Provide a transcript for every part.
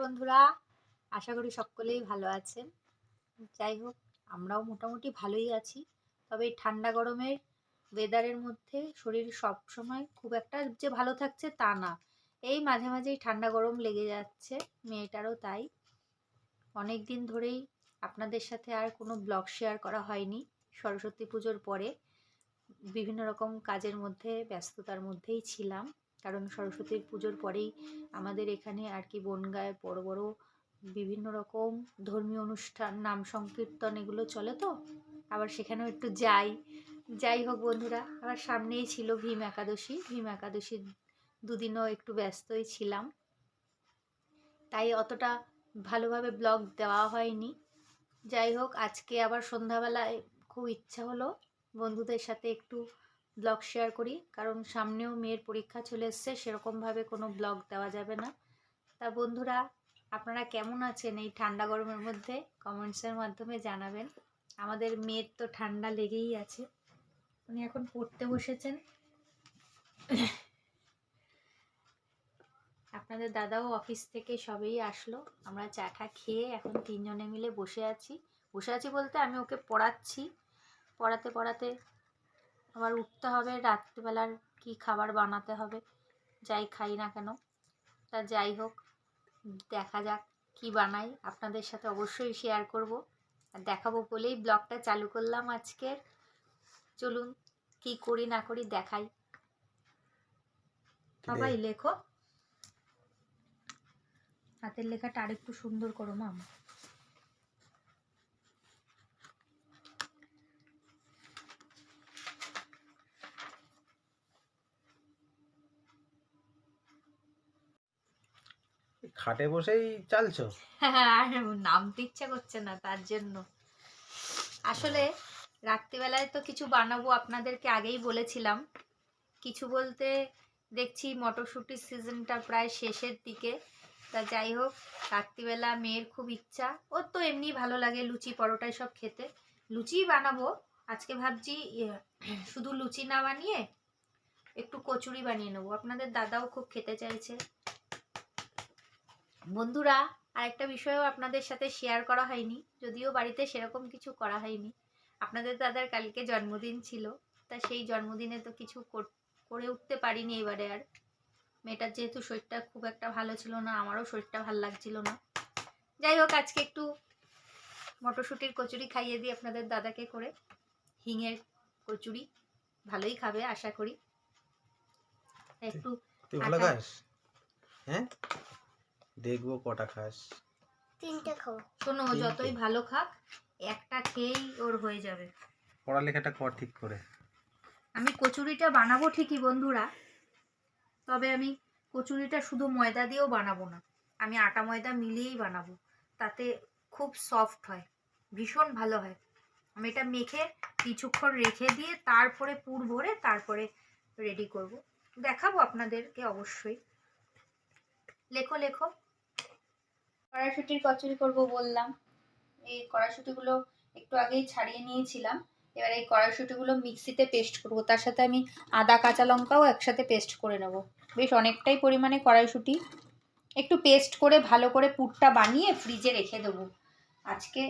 বন্ধুরা, আশা করি সকলেই ভালো আছেন। যাই হোক, আমরাও মোটামুটি ভালোই আছি। তবে এই ঠান্ডা গরমের ওয়েদারের মধ্যে শরীর সব সময় খুব একটা যে ভালো থাকছে তা না। এই মাঝে মাঝেই ঠান্ডা গরম লেগে যাচ্ছে, মেয়েটারও তাই। অনেক দিন ধরেই আপনাদের সাথে আর কোনো ব্লগ শেয়ার করা হয়নি, সরস্বতী পুজোর পরে। বিভিন্ন রকম কাজের মধ্যে, ব্যস্ততার মধ্যেই ছিলাম। কারণ সরস্বতীর পুজোর পরেই আমাদের এখানে আর কি বনগায় বড় বড় বিভিন্ন রকম ধর্মীয় অনুষ্ঠান, নাম সংকীর্তন এগুলো চলে তো। আবার সেখানেও একটু যাই। যাই হোক বন্ধুরা আবার সামনেই ছিল ভীম একাদশী। ভীম একাদশীর দুদিনও একটু ব্যস্তই ছিলাম। তাই অতটা ভালোভাবে ব্লগ দেওয়া হয়নি। যাই হোক, আজকে আবার সন্ধ্যাবেলায় খুব ইচ্ছা হলো বন্ধুদের সাথে একটু ব্লগ শেয়ার করি। কারণ সামনেও মেয়ের পরীক্ষা চলে এসছে, সেরকমভাবে কোনো ব্লগ দেওয়া যাবে না। তা বন্ধুরা, আপনারা কেমন আছেন এই ঠান্ডা গরমের মধ্যে? কমেন্টসের মাধ্যমে জানাবেন। আমাদের মেয়ের তো ঠান্ডা লেগেই আছে। উনি এখন পড়তে বসেছেন। আপনাদের দাদাও অফিস থেকে সবেই আসলো। আমরা চা টা খেয়ে এখন তিনজনে মিলে বসে আছি। বসে আছি বলতে আমি ওকে পড়াচ্ছি। পড়াতে পড়াতে আবার উঠতে হবে রাত্রিবেলার কি খাবার বানাতে হবে যাই খাই না কেন। তা যাই হোক দেখা যাক কি বানাই। আপনাদের সাথে অবশ্যই শেয়ার করব। আর দেখাবো বলেই ব্লগটা চালু করলাম আজকের। চলুন কি করি না করি দেখাই। সবাই লেখো। হাতের লেখাটা আরেকটু সুন্দর করো মাম খাটে বসেই চালছো? নামতে ইচ্ছা করছে না তার জন্য। আসলে রাত্রিবেলায় তো কিছু বানাবো আপনাদেরকে আগেই বলেছিলাম। কিছু বলতে দেখছি মটরশুঁটির সিজনটা প্রায় শেষের দিকে। তা যাই হোক রাত্রিবেলা মেয়ের খুব ইচ্ছা। ওর তো এমনি ভালো লাগে লুচি পরোটাই সব খেতে। লুচিই বানাবো। আজকে ভাবছি ইয়ে, শুধু লুচি না বানিয়ে একটু কচুরি বানিয়ে নেব। আপনাদের দাদাও খুব খেতে চাইছে। বন্ধুরা আরেকটা বিষয়ও আপনাদের সাথে শেয়ার করা হয়নি যদিও বাড়িতে সেরকম কিছু করা হয়নি। আপনাদের দাদার কালকে জন্মদিন ছিল তা সেই জন্মদিনে তো কিছু কর- উঠতে পারিনি এবারে আর। মেয়েটার যেহেতু শরীরটা খুব একটা ভালো ছিল না আমারও শরীরটা ভালো লাগছিল না। যাই হোক আজকে একটু মটরশুঁটির কচুরি খাইয়ে দিই আপনাদের দাদাকে করে। হিঙের কচুরি ভালোই খাবে আশা করি। একটু হ্যাঁ? দেখব কটা খাস। তিনটে খাও শোনো ও যতই ভালো খাক একটা খেয়েই ওর হয়ে যাবে। পড়ালেখাটা কর ঠিক করে। আমি কচুরিটা বানাবো ঠিকই বন্ধুরা। তবে আমি কচুরিটা শুধু ময়দা দিয়েও বানাবো না আমি আটা ময়দা মিলিয়েই বানাবো। তাতে খুব সফট হয় ভীষণ ভালো হয়। আমি এটা মেখে কিছুক্ষণ রেখে দিয়ে তারপরে পুর ভরে তারপরে রেডি করব। দেখাবো আপনাদেরকে অবশ্যই। লেখো লেখো। কড়াইশুটির কচুরি করব বললাম। এই কড়াইশুটিগুলো একটু আগেই ছাড়িয়ে নিয়েছিলাম। এবার এই কড়াইশুটিগুলো মিক্সিতে পেস্ট করব। তার সাথে আমি আদা, কাঁচা লঙ্কাও একসাথে পেস্ট করে নেব। বেশ অনেকটাই পরিমাণে কড়াইশুটি। একটু পেস্ট করে ভালো করে পুরটা বানিয়ে ফ্রিজে রেখে দেবো। আজকে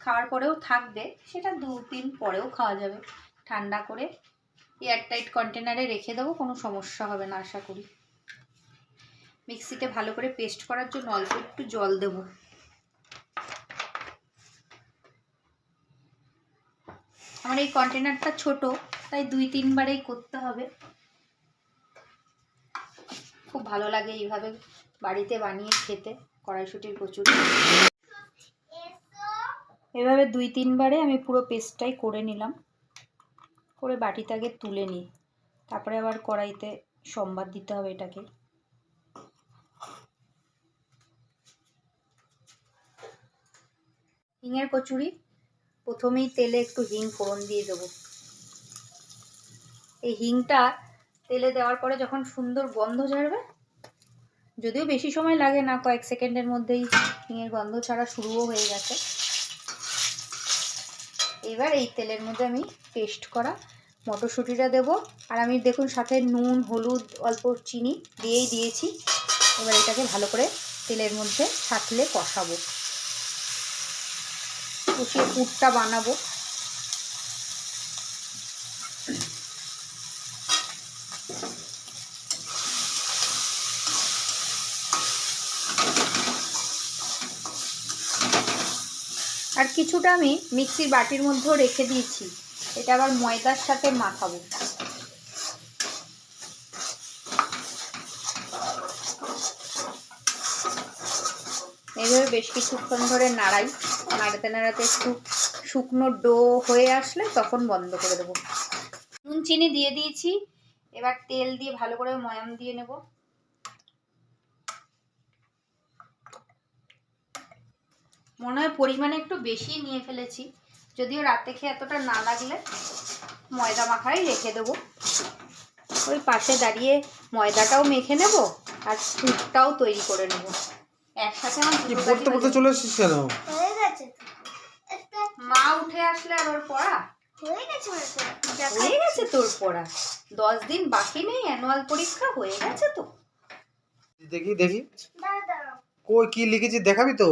খাওয়ার পরেও থাকবে, সেটা দু দিন পরেও খাওয়া যাবে। ঠান্ডা করে এয়ারটাইট কন্টেনারে রেখে দেবো, কোনো সমস্যা হবে না, আশা করি। মিক্সিতে ভালো করে পেস্ট করার জন্য অল্প একটু জল দেবো। আমার এই কন্টেনারটা ছোট, তাই দুই তিনবারেই করতে হবে। খুব ভালো লাগে এইভাবে বাড়িতে বানিয়ে খেতে, কড়াইশুটির কচুরি। এভাবে দুই তিনবারে আমি পুরো পেস্টটাই করে নিলাম। করে বাটিতে আগে তুলে নিই। তারপরে আবার কড়াইতে সম্বাদ দিতে হবে এটাকে। হিঙের কচুরি। প্রথমেই তেলে একটু হিং ফোড়ন দিয়ে দেবো। এই হিংটা তেলে দেওয়ার পরে যখন সুন্দর গন্ধ ছাড়বে যদিও বেশি সময় লাগে না, কয়েক সেকেন্ডের মধ্যেই হিঙের গন্ধ ছাড়া শুরুও হয়ে গেছে। এবার এই তেলের মধ্যে আমি পেস্ট করা মটরশুঁটিটা দেবো। আর আমি দেখুন সাথে নুন, হলুদ, অল্প চিনি দিয়েই দিয়েছি। এবার এটাকে ভালো করে তেলের মধ্যে ছাকলে কষাবো। কষিয়ে পুরটা বানাবো। আর কিছুটা আমি মিক্সির বাটির মধ্যেও রেখে দিয়েছি। এটা আবার ময়দার সাথে মাখাবো। এইভাবে বেশ কিছুক্ষণ ধরে নাড়াই। নাড়াতে নাড়াতে একটু শুকনো ডো হয়ে আসলে তখন বন্ধ করে দেবো। নুন চিনি দিয়ে দিয়েছি। এবার তেল দিয়ে ভালো করে ময়াম দিয়ে নেব। মনে হয় পরিমাণে একটু বেশি নিয়ে ফেলেছি। যদিও রাতে খেয়ে এতটা না লাগলে ময়দা মাখাই রেখে দেবো। ওই পাশে দাঁড়িয়ে ময়দাটাও মেখে নেব আর স্যুপটাও তৈরি করে নেব। একসাথে আমার চলে এসেছিস কেন? উঠে আসলে আর ওর পড়া? হয়ে গেছে হয়। গেছে তোর পড়া। দশ দিন বাকি নেই অ্যানুয়াল পরীক্ষা হয়ে গেছে তো। দেখি দেখি। কই কি লিখেছি দেখাবি তো?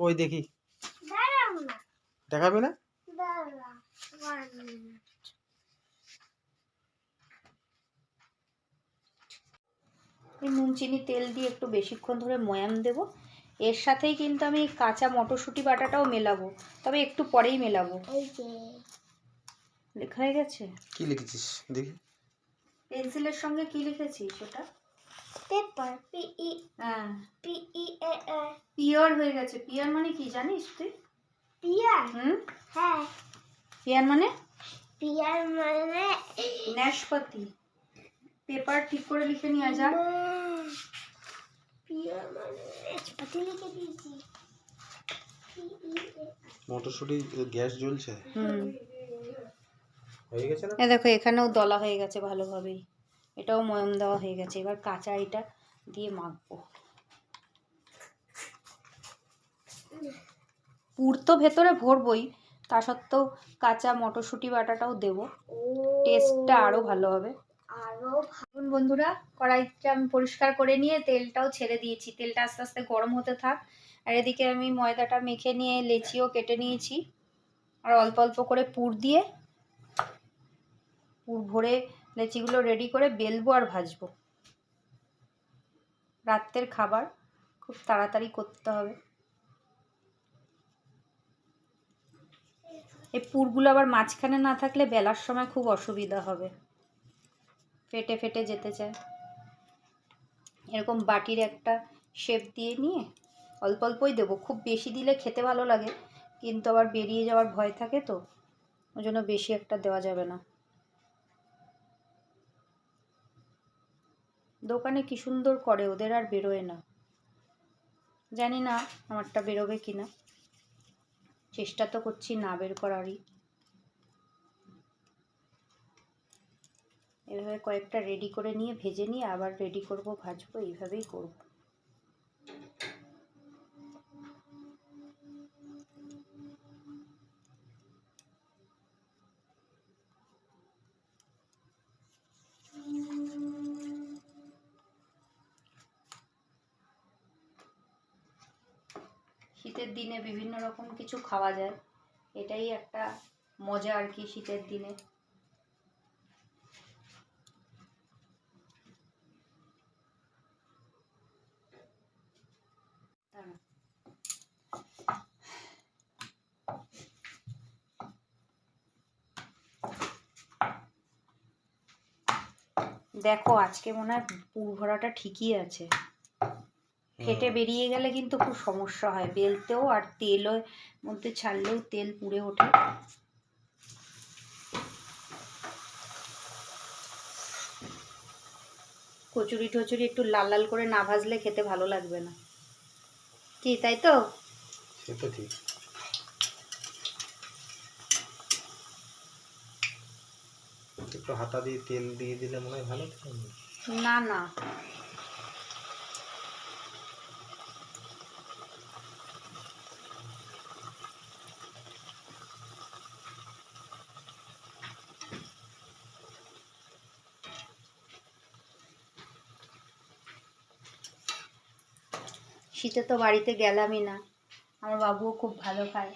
কই দেখি। দেখাবি না? নুন চিনি তেল দিয়ে একটু বেশিক্ষণ ধরে ময়াম দেব। এর সাথেই কিন্তু আমি কাঁচা মটরশুঁটি বাটাটাও মেলাবো তবে একটু পরেই মেলাবো। লেখা হয়ে গেছে? কি লিখেছিস? দেখি। পেন্সিলের সঙ্গে কি লিখেছিস ওটা? পেপার পি ই হ্যাঁ। পি ই এ আর পিওর হয়ে গেছে। পিওর মানে কি জানিস তুই? পিয়ার? হুম? হ্যাঁ। পিয়ার মানে? পিয়ার মানে ন্যাশপাতি পেপার ঠিক করে লিখে নিয়ে যা। পিয়ার মানে মটরশুঁটি গ্যাস জ্বলছে? হুম। হয়ে গেছে না? এ দেখো এখানেও দলা হয়ে গেছে ভালোভাবেই। এটাও ময়ম দেওয়া হয়ে গেছে। এবার কাঁচা এটা দিয়ে মাখবো। পুর তো ভেতরে ভরবই তা সত্ত্বেও কাঁচা মটরশুঁটি বাটাটাও দেবো। টেস্টটা আরও ভালো হবে। আরও দেখুন বন্ধুরা, কড়াইটা আমি পরিষ্কার করে নিয়ে তেলটাও ছেড়ে দিয়েছি। তেলটা আস্তে আস্তে গরম হতে থাক। আর এদিকে আমি ময়দাটা মেখে নিয়ে লেচিও কেটে নিয়েছি। আর অল্প অল্প করে পুর দিয়ে পুর ভরে লেচিগুলো রেডি করে বেলবো আর ভাজবো। রাত্রের খাবার, খুব তাড়াতাড়ি করতে হবে। এই পুরগুলো আবার মাঝখানে না থাকলে বেলার সময় খুব অসুবিধা হবে। ফেটে ফেটে যেতে চায়। এরকম বাটির একটা শেপ দিয়ে নিয়ে অল্প অল্পই দেবো। খুব বেশি দিলে খেতে ভালো লাগে, কিন্তু আবার বেরিয়ে যাওয়ার ভয় থাকে তো, ওই জন্য বেশি একটা দেওয়া যাবে না। দোকানে কি সুন্দর করে, ওদের আর বেরোয় না। জানি না আমারটা বেরোবে কি না চেষ্টা তো করছি না বের করারই। এভাবে কয়েকটা রেডি করে নিয়ে, ভেজে নিয়ে আবার রেডি করব, ভাজবো, এইভাবেই করব। শীতের দিনে বিভিন্ন রকম কিছু খাওয়া যায়। এটাই একটা মজা আর কি শীতের দিনে। দেখো আজকে মনে হয় পুর ভরাটা ঠিকই আছে। ফেটে বেরিয়ে গেলে কিন্তু খুব সমস্যা হয়। বেলতেও আর তেলও মধ্যে ছাড়লেও তেল পুড়ে ওঠে। কচুরি টচুরি একটু লাল লাল করে না ভাজলে খেতে ভালো লাগবে না। কি তাই তো? সে তো ঠিক। একটু হাতা দিয়ে তেল দিয়ে দিলে মনে হয় ভালো না না। শীতে তো বাড়িতে গেলামই না। আমার বাবুও খুব ভালো খায়।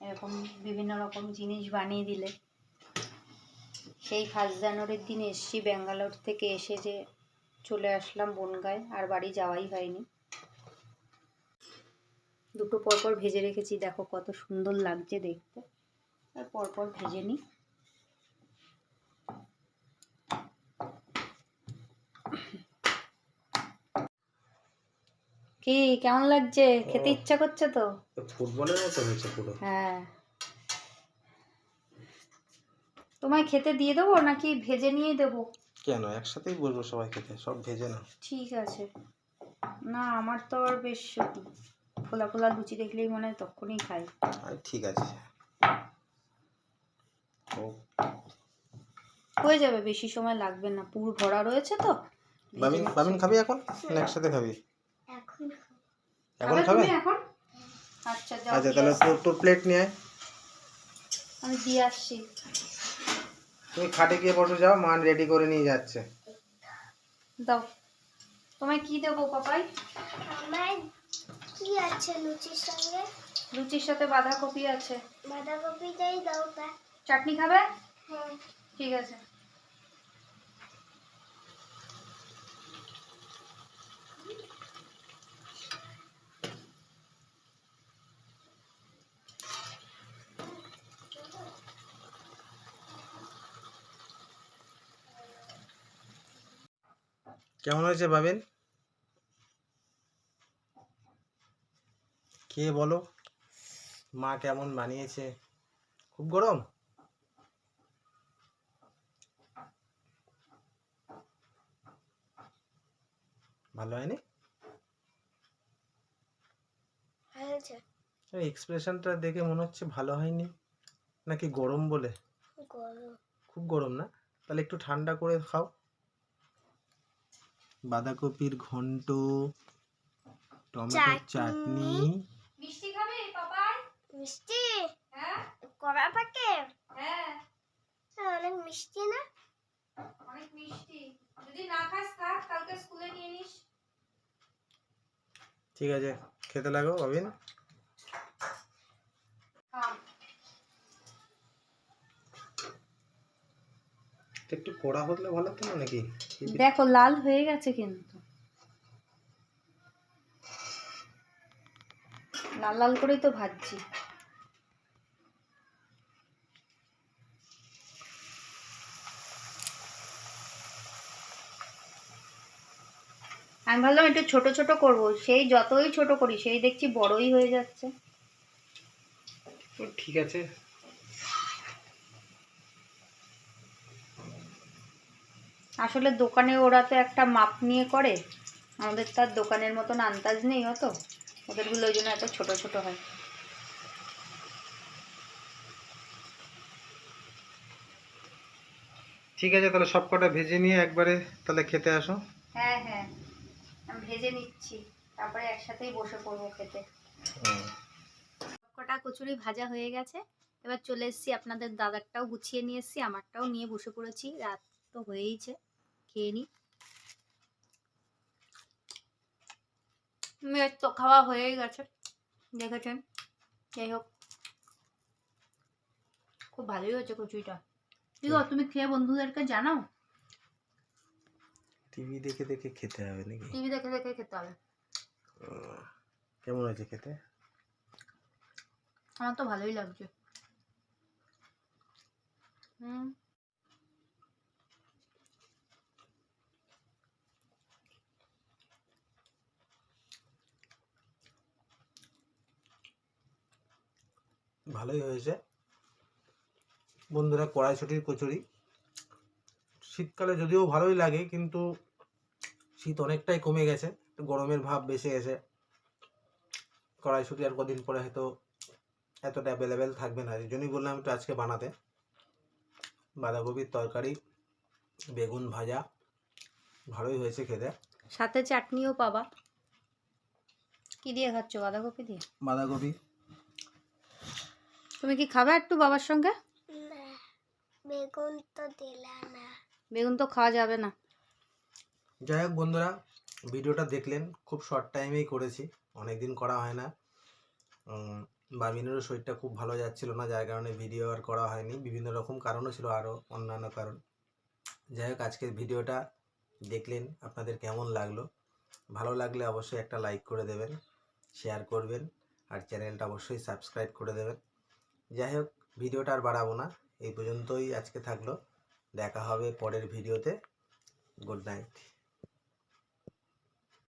এরকম বিভিন্ন রকম জিনিস বানিয়ে দিলে। সেই ফার্স্ট জানুয়ারির দিন এসছি ব্যাঙ্গালোর থেকে এসে যে চলে আসলাম বনগায় আর বাড়ি যাওয়াই হয়নি। দুটো পরপর ভেজে রেখেছি দেখো কত সুন্দর লাগছে দেখতে। আর পরপর ভেজে নিই। কি কেমন লাগছে? খেতে ইচ্ছা করছে তো তো? ফুটবলের মতো হয়েছে পুরো। হ্যাঁ। তোমায় খেতে দিয়ে দেবো নাকি ভেজে নিয়ে দেবো? কেন? একসাথেই বলব সবাই খেতে সব ভেজে না ঠিক আছে। না আমার তো আর বেশ ফোলা ফোলা লুচি দেখলেই মনে হয় তখনই খাই। আর ঠিক আছে। ও হয়ে যাবে বেশি সময় লাগবে না। পুর ভরা রয়েছে তো। বাবিন বাবিন খাবি এখন? না একসাথে খাবি? এখন এখন খাবে এখন? আচ্ছা যাও। আচ্ছা তাহলে তোর তোর প্লেট নিয়ে আয়। আমি দিয়ে আসছি। তুমি খাটে গিয়ে বসে যাও মান রেডি করে নিয়ে যাচ্ছে। দাও। তোমায় কি দেবো পাপাই? আমার কি আছে লুচির সঙ্গে? লুচির সাথে বাঁধাকপি আছে। বাঁধাকপিটাই দাও তা চাটনি খাবে? হ্যাঁ। ঠিক আছে। কেমন হয়েছে বাবিন কে বলো? মা কেমন বানিয়েছে? খুব গরম? ভালো হয়নি? এক্সপ্রেশনটা দেখে মনে হচ্ছে ভালো হয়নি। নাকি গরম বলে? খুব গরম না? তাহলে একটু ঠান্ডা করে খাও। বাঁধাকপির ঘন্ট টমেটোর চাটনি। মিষ্টি খাবে পাপাই মিষ্টি? হ্যাঁ। কড়া পাকে হ্যাঁ। অনেক মিষ্টি না? অনেক মিষ্টি। যদি না খাস থাক কালকে স্কুলে নিয়ে নিস। ঠিক আছে খেতে লাগো অবিন। একটু কড়া হলে ভালো হতো নাকি? দেখো লাল হয়ে গেছে কিন্তু। লাল লাল করেই তো ভাজছি। আমি ভাবলাম একটু ছোট ছোট করব। সেই যতই ছোট করি সেই দেখছি বড়ই হয়ে যাচ্ছে। ঠিক আছে। আসলে দোকানে ওরা তো একটা মাপ নিয়ে করে। আমাদের তার দোকানের মতন আন্দাজ নেই অত। ওদেরগুলো ওই জন্য এত ছোট ছোট হয়। ঠিক আছে তাহলে সব কটা ভেজে নিয়ে একবারে তাহলে খেতে আসো। হ্যাঁ হ্যাঁ। আমি ভেজে নিচ্ছি। তারপরে একসাথেই বসে পড়ব খেতে। কটা কচুরি ভাজা হয়ে গেছে। এবার চলে এসেছি আপনাদের দাদারটাও গুছিয়ে নিয়ে এসেছি আমারটাও নিয়ে বসে পড়েছি। রাত তো হয়েইছে। খেয়ে নিই মেয়ের তো খাওয়া হয়েই গেছে দেখেছেন যাই হোক খুব ভালোই হয়েছে কচুরিটা ঠিক আছে তুমি খেয়ে বন্ধুদেরকে জানাও টিভি দেখে দেখে খেতে হবে নাকি টিভি দেখে দেখে খেতে হবে কেমন হয়েছে খেতে আমার তো ভালোই লাগছে হুম ভালোই হয়েছে। বন্ধুরা কড়াইশুটির কচুরি। শীতকালে যদিও ভালোই লাগে কিন্তু শীত অনেকটাই কমে গেছে। গরমের ভাব বেশি গেছে। কড়াইশুটি আর কদিন পরে হয়তো এতটা অ্যাভেলেবেল থাকবে না। এই জন্যই বললাম একটু আজকে বানাতে। বাঁধাকপির তরকারি বেগুন ভাজা ভালোই হয়েছে খেতে। সাথে চাটনিও পাবা। কি দিয়ে খাচ্ছ বাঁধাকপি দিয়ে? বাঁধাকপি। তুমি কি খাবে একটু বাবার সঙ্গে? না বেগুন তো দিলা না। বেগুন তো খাওয়া যাবে না। যাই হোক বন্ধুরা ভিডিওটা দেখলেন খুব শর্ট টাইমেই করেছি অনেক দিন করা হয় না। বাবিনেরও শরীরটা খুব ভালো যাচ্ছিল না যার কারণে ভিডিও আর করা হয়নি। বিভিন্ন রকম কারণও ছিল আরও অন্যান্য কারণ। যাই হোক আজকের ভিডিওটা দেখলেন আপনাদের কেমন লাগল? ভালো লাগলে অবশ্যই একটা লাইক করে দেবেন শেয়ার করবেন আর চ্যানেলটা অবশ্যই সাবস্ক্রাইব করে দেবেন। যাই হোক, ভিডিওটা আর বাড়াবো না। এই পর্যন্তই আজকে থাকল। দেখা হবে পরের ভিডিওতে। Good night